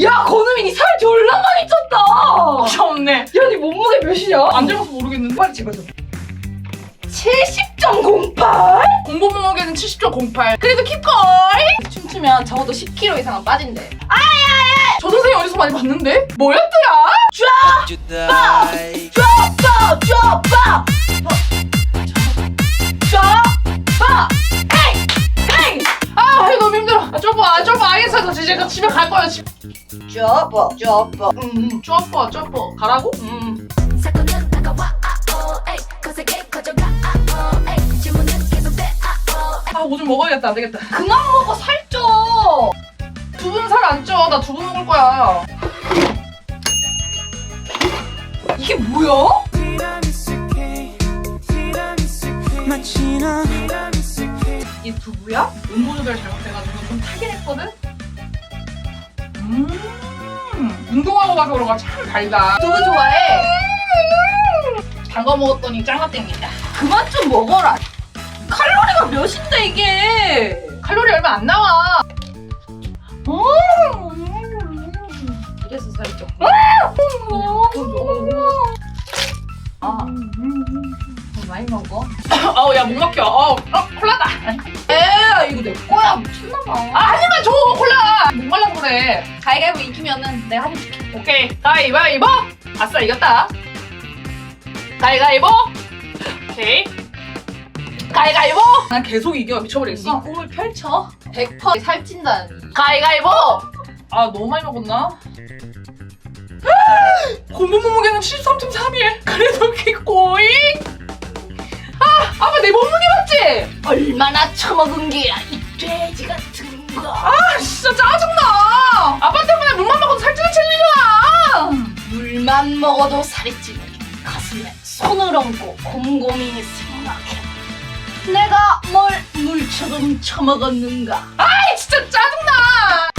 야 건우민 이 살 졸라 많이 쪘다. 귀엽네. 야, 네 몸무게 몇이냐? 안 재봐서 모르겠는데. 빨리 집어줘. 70.08? 공부 몸무게는 70.08. 그래도 킵걸. 춤추면 적어도 10kg 이상은 빠진대. 저 동생이 어디서 많이 봤는데? 뭐였더라? 쫙! 쫙! 쫙! 쫙! 이제 집에 갈 거야. 집. 좁아, 좁아. 음. 가라고? 음. 사건은 다가와 아오 에이 거세게 커져가 아오 에이 질문은 계속돼 아오 에이 아, 뭐좀 먹어야겠다. 안 되겠다. 그만 먹어, 살쪄! 두분 살안 쪄. 나 두부 먹을 거야. 이게 뭐야? 이 두부야? 온도 조절 잘못돼가지고 좀 타긴 했거든? 음, 운동하고 가서 그런가 참 달다. 두부 좋아해? 단 거 먹었더니 짱가 땡긴다. 그만 좀 먹어라. 칼로리가 몇인데, 이게? 칼로리 얼마 안 나와. 이래서 살이 쪘 아, 더 많이 먹어? 아우, 야, 목 막혀. 어우, 어, 콜라다. 에 이거 내 거야. 미쳤나봐. 아. 목 말라서 그래. 가위가위보 이기면은 내가 한입 줄게. 오케이, 가위바위보. 아싸, 이겼다. 가위가위보. 오케이. 가위가위보. 난 계속 이겨. 네 미쳐버리겠어. 꿈을 펼쳐. 100% 살찐다니. 가위가위보! 아 너무 많이 먹었나? 공부 몸무게는 73.3일 그래도 이렇게 꼬잉? 아! 아빠 내 몸무게 맞지? 얼마나 처먹은 게야, 이 돼지 같은 거. 아 진짜 짜증나 아빠 때문에 물만 먹어도 살찌는 챌린이야 물만 먹어도 살이 찌는 가슴에 손을 얹고 곰곰이 생각해. 내가 뭘 물처럼 처먹었는가? 아이 진짜 짜증나